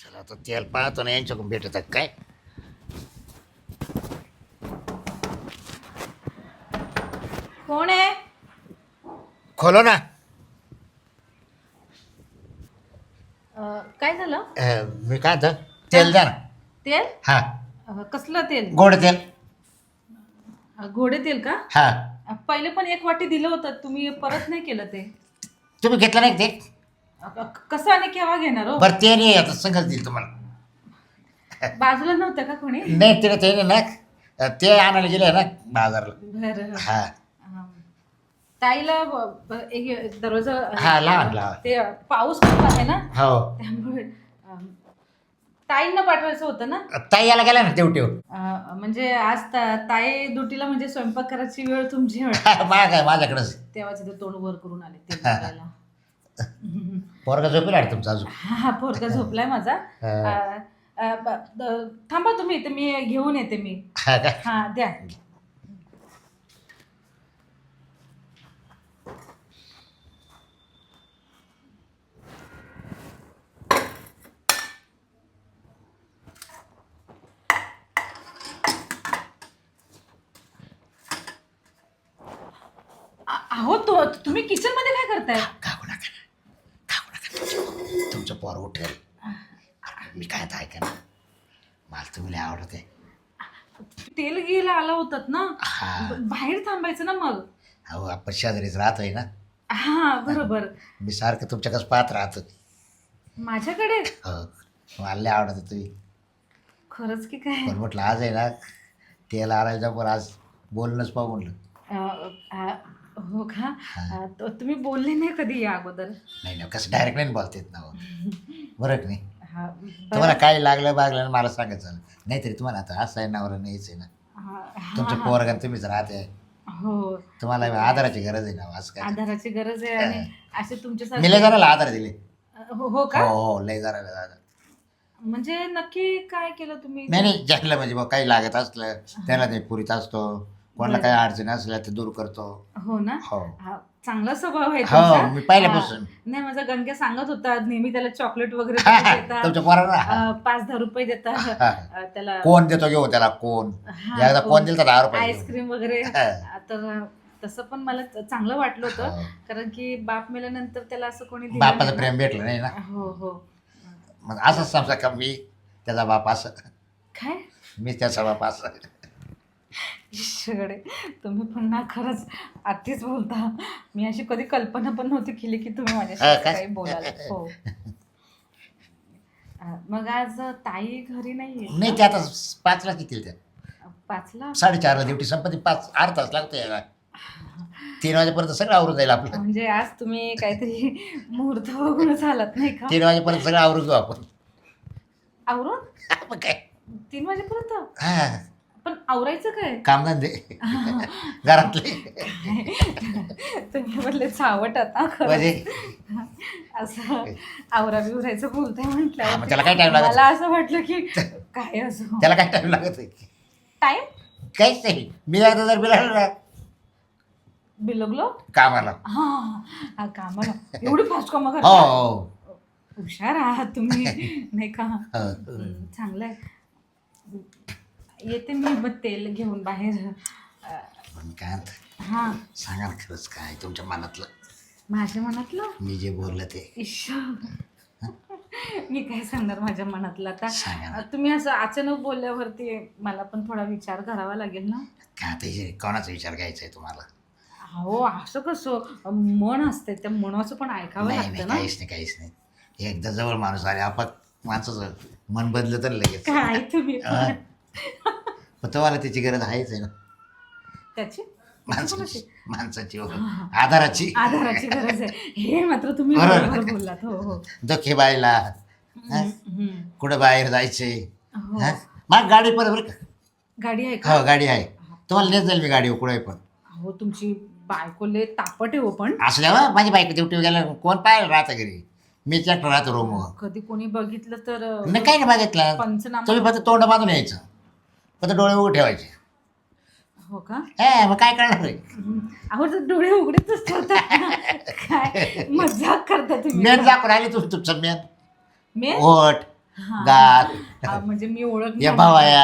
चला आता तेल पाहतो ना यांच्याकडून भेटत आहे काय? कोण आहे? खोलो ना. अं, काय झालं? अं, मी काय म्हणतो तेल द्या ना. तेल? हा. अं, कसलं तेल? गोड तेल. अं, घोडे तेल का? हा. अं, पहिले पण एक वाटी दिलं होतं तुम्ही परत नाही केलं ते. तुम्ही घेतलं नाही का ते? कसं आणि केव्हा घेणार हो? बरं ते नाही आता संगत देईल तुम्हाला. बाजूला नव्हतं का कोणी? नाही तिने ते नाही ना ते आणायला गेले ना बाजारला. बरं. हा. ताईला ब- ब- एक दरवाजा हा, लावा, लावा. ते पाऊस खूप आहे ना? हो. त्यामुळे अं, ताईंना पाठवायचं होतं ना? ताई याला गेला ना अं, म्हणजे आज ता- ताई ड्युटीला म्हणजे स्वयंपाक करायची वेळ तुमची वाटते. माग आहे माझ्याकडंच. तेव्हा तिथे तोंड वर करून आले ते बघायला. पोरगा झोपेल आहे तुमचा अजून? हा हा, पोरगा झोपलाय माझा. हा. अं, अं, ब- द- थांबा तुम्ही इथे मी घेऊन येते मी. हा का? हा द्या. आ- अहो तो तुम्ही किचनमध्ये काय करताय काकू नका ना काकू नका तुमचं तुमचं पोर उठेल. मी काय आता ऐका ना मला तुम्ही लय आवडत. आहे तेल घ्यायला आला होतात ना? हा. ब- बाहेर थांबायचं ना मग? अहो आपण शेजारीच राहतोय ना? हा बरोबर. मी सारखं तुमच्याकडे पाहत राहतो. माझ्याकडे? हो मला लय आवडत आहे तुम्ही. खरंच की काय? पण म्हटलं आज आहे ना तेल आणायचं पण आज बोलणंच पाहू म्हणलं. अ, अ, हो का? अ, त- तुम्ही बोलले नाही कधी या अगोदर? नाही नाही कसं डायरेक्ट नाही बोलता येत ना हो. बरं की नाही? हा, बरं. तुम्हाला काय लागलं बागलं ना मला सांगायचं नाहीतरी तुम्हाला आता असं आहे नवरा नाहीच आहे ना. हा, हा, तुमचं हा. पोरगा तुम्हीच राहते. हो. तुम्हाला आधाराची गरज आहे ना असं काय? आधाराची गरज आहे आणि असे मी तुमच्यासारखे लय जणाला आधार दिले. हो हो का? हो हो लय जणाला आधार म्हणजे नक्की काय केलं तुम्ही? नाही नाही ज्याला म्हणजे बघ काही लागत असलं त्याला ते पुरीत असतो. कोणाला काही अडचण असल्या ते दूर करतो. हो ना? हो. हा, चांगला स्वभाव आहे हो तुमचा. मी पहिल्यापासून. नाही माझा गंग्या सांगत होता नेहमी त्याला चॉकलेट वगैरे तुम्ही देता. तुमच्या पोराला? अ, पाच दहा रुपये देता. अ, त्याला कोण देतो घेऊ त्याला? कोण? एकदा कोण दिलं तर दहा रुपये देऊ. आईस्क्रीम वगैरे. हा. तर तसं पण मला च- चांगलं वाटलं होतं. हो. कारण की बाप मेल्यानंतर त्याला असं कोणी दिलं बापाचं नाही प्रेम भेटलं नाही ना? ना. हो हो. मग असंच समजा का मी? त्याचा बाप असं. काय? मी त्याचा बाप असं. ईश्वरे तुम्ही पण ना खरंच अतिच बोलता. मी अशी कधी कल्पना पण नव्हती केली की तुम्ही माझ्याशी हा असं काय? काही बोलाल. हो. अ, मग आज ताई घरी नाही नाही ते आता पाचला किती त्या? पाचला? साडेचारला ड्युटी संपत्ती पाच आठ तास लागते यायला. तीन वाजेपर्यंत सगळं आवरून जाईल आपलं. म्हणजे आज तुम्ही काहीतरी मुहूर्त बघून झालात नाही का? तीन वाजेपर्यंत सगळं आवरून जाऊ आपण. आवरून? मग काय? तीन वाजेपर्यंत? हा. पण आवरायचं काय? कामधंदे घरातले. तुम्ही म्हणले चावट आता खरं म्हणजे? असं आवरा बिवरायचं बोलताय हा, मग म्हटलं त्याला काय टाइम लागत? मला असं वाटलं की काय असं. त्याला काय टाइम लागत? आहे? टाइम काहीच नाही. मी आता जर बिलाल ना बिलगलो? कामाला. हा हा कामाला. एवढी फास्ट कामं हो करता? हो हुशार आहात तुम्ही. नाही का? हो. हम्म, चांगलं आहे येते मी मग तेल घेऊन बाहेर. पण काय हा. सांगा ना खरंच काय तुमच्या मनातलं? माझ्या मनातलं? मी जे बोललं ते. मी काय सांगणार माझ्या मनातलं आता? सांगा ना. तुम्ही असं अचानक बोलल्यावरती मला पण थोडा विचार करावा लागेल ना? काय आता हे कोणाचा विचार घ्यायचा आहे तुम्हाला? हो असं कसं? मन असते त्या मनाचं पण ऐकावं नाही नाही लागतं ना? काहीच नाही काहीच नाही. एकदा जवळ माणूस आले आपण माणसाचं मन बदलं तर लगेच. काय तुम्ही. पण? पण तुम्हाला त्याची गरज आहेच आहे ना. त्याची? माणसाची माणसाची हो. हा. आधाराची. आधाराची गरज आहे. हे मात्र तुम्ही बरोबर. बरोबर बोललात. हो हो. दुःखी बायला हम्म. कुठं बाहेर जायचे? हो. हा? मग गाडी पण बरं का? गाडी आहे का? हो गाडी आहे. तुम्हाला नेत जाईल मी गाडी कुठे पण. हो तुमची बायकोले तापट आहे हो पण. असल्यावर माझी बाईक ड्युटी गेला कोण पाहिलं राहतं घरी? मी एकटं राहतो रूम कधी कोणी बघितलं तर नाही काही नाही बघितलं. पंचनामा. तुम्ही फक्त तोंड बांधून यायचं. फक्त डोळे उघडे ठेवायचे हो का हे मग काय करणार आहे? अहो तर डोळे उघडेच ना. काय मजाक करता तुम्ही मेन दाखवून आली तुम्ही तुमचं मेन मी ओट हा. गात हा, म्हणजे मी ओळख या भावाया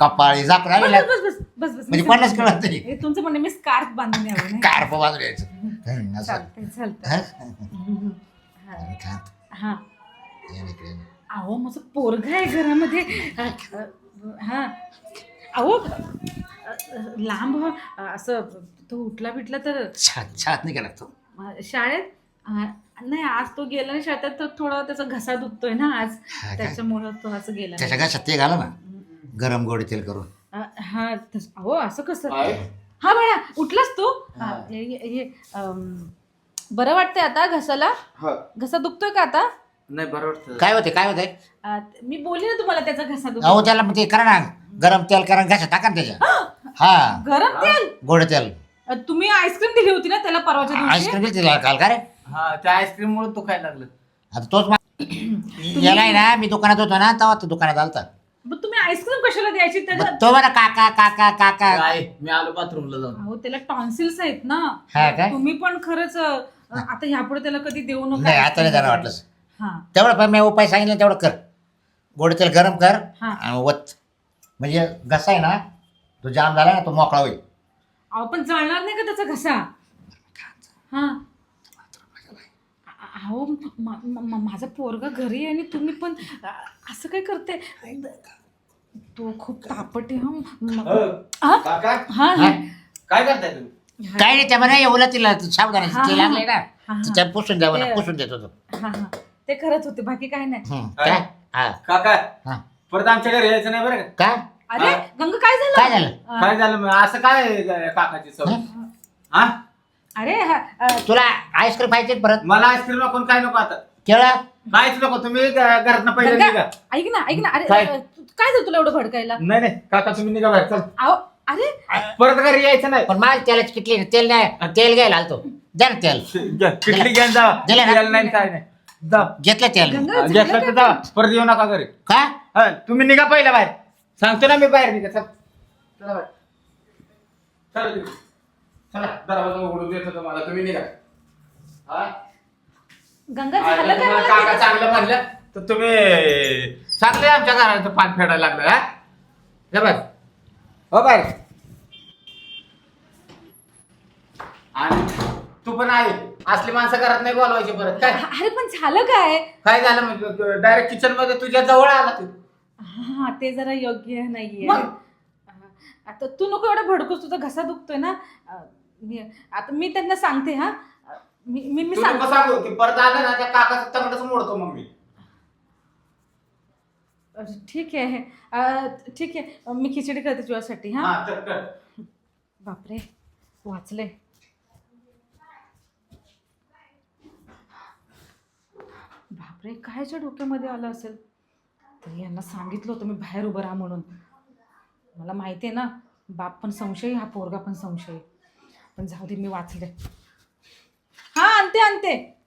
कपाळी बस आलेल्या बस बस बस बस म्हणजे कोणालाच. कळत नाही. हे तुमचं म्हणणं मी स्कार्फ बांधून यावं नाही कारप यायचं हं, असं. चालतंय चालतंय हं? हम्म. हा. आणि खात. हा ये इकडे. अहो माझं पोरग आहे घरामध्ये हा. अहो लांब असं तो उठला बिटला तर छान छान नाही केला तो? शाळेत? नाही आज तो गेला नाही शाळेत तर थोडा त्याचा घसा दुखतोय ना आज. हा काय? त्याच्यामुळं तो असं गेला त्याच्या ते घाला ना. गरम गोडी तेल करून. अ, हा तस- अहो असं कसं? हा बाळा उठलास तू? हा. अम, बरं वाटतंय आता घसाला हा. घसा दुखतोय का आता? नाही बरं वाटतं. काय होते काय होते मी बोलली ना तुम्हाला त्याचा घसा अहो त्याला मग ते करा ना. गरम तेल करा घशात टाका ना त्याच्या. हा? गरम तेल? गोड तेल. अ, तुम्ही आईस्क्रीम दिली होती ना त्याला परवाच्या दिवशी? आईस्क्रीम दिली काल का रे? हा त्या आईस्क्रीम मुळे तो खायला लागलं. आता तोच मा- याला आहे ना मी दुकानात होतो ना तेव्हा तो दुकानात आलता. मग तुम्ही आईस्क्रीम कशाला द्यायची? त्याला मग तो बरं काका काका काका. काय मी आलो बाथरूमला जाऊन. अहो त्याला टॉन्सिल्स आहेत ना. हा काय? तुम्ही पण खरंच अ, आता ह्यापुढे त्याला कधी देऊ नका. नाही आता नाही त्याला वाटलं हा तेवढं पण मी उपाय सांगितलं तेवढं कर गोड तेल गरम कर हा. आणि वत म्हणजे घसा आहे ना तो जाम झाला ना तो मोकळा होईल अहो पण जळणार नाही का त्याचा घसा हा अहो मा- मा- मा- माझा पोरगा घरी आहे आणि तुम्ही पण अ, असं काय करते तो खूप तापट आहे हं. म- हो. हा? काका हा हा? काय करताय तुम्ही हा. काय नाही त्यामध्ये एवढं तिला सावधान हा, ते हा. लागले ना हा, हा. तिच्या पुसून द्यावं ना पुसून देत होतो हा हा ते करत होते बाकी काय नाही. हं. काय? हा. काका हा. परत आमच्या घरी यायचं नाही बरं का? काय? अरे हा. गंग काय झालं? काय झालं? काय झालं मग? असं काय आहे काकाची सवय? हं? हा? अरे हा, अ, तुला आईस्क्रीम पाहिजे परत? मला आईस्क्रीम नको काय नको आता? केळं? काहीच नको तुम्ही घरात पहिले गंगा, निघा. ऐक ना ऐक ना अरे काय? अ, तू- काय झालं तुला एवढं भडकायला? नाही नाही काका तुम्ही निघा बाहेर चल. अहो अरे परत घरी यायचं नाही. पण मला तेलाची किटली नाही. तेल नाही तेल घ्यायला आलतो. द्या ना तेल. घ्या, किटली घेऊन जा. दिलं ना? यायला नाही काय नाही. जा. घेतलं तेल गंगा झालं घेतलं तर? जा. परत येऊ नका घरी. का? हा तुम्ही निघा पहिला बाहेर. सांगतो ना मी बाहेर निघा. चल. चला बाहेर. चला तुम्ही. चला दरवाजा उघडून देतो तुम्हाला. तुम्ही निघा. हा? गंगा आणि झालं काय तुम्हाला मला काका ते- चांगलं म्हणलं. तर तुम्ही चांगले आमच्या घराचं पान फेडायला लागलं हा? जा बाहेर हो बाहेर. आणि तू पण आहे. असली माणसं घरात नाही बोलवायची परत. काय? अरे पण झालं काय? काय झालं म्हणजे? डायरेक्ट किचनमध्ये तुझ्या जवळ आला तू. हा ते जरा योग्य नाहीये. मग? आता तू नको एवढं भडकूस तुझा घसा दुखतोय ना? अ, मी- आता मी त्यांना सांगते हा? अ, मी मी मी तू सांग नको सांगू की परत आलं ना त्या काकाचं तंगडच मोडतो मग मी. ठीक आहे. अ, ठीक आहे. मी खिचडी करते तुझ्यासाठी हा? हा बापरे वाचले बापरे कायच्या डोक्यामध्ये आलं असेल? तर यांना सांगितलं होतं मी बाहेर उभं राहा म्हणून. मला माहिती आहे ना बाप पण संशयी हा पोरगा पण संशय. पण जाऊ दे मी वाचले. हां आणते आणते.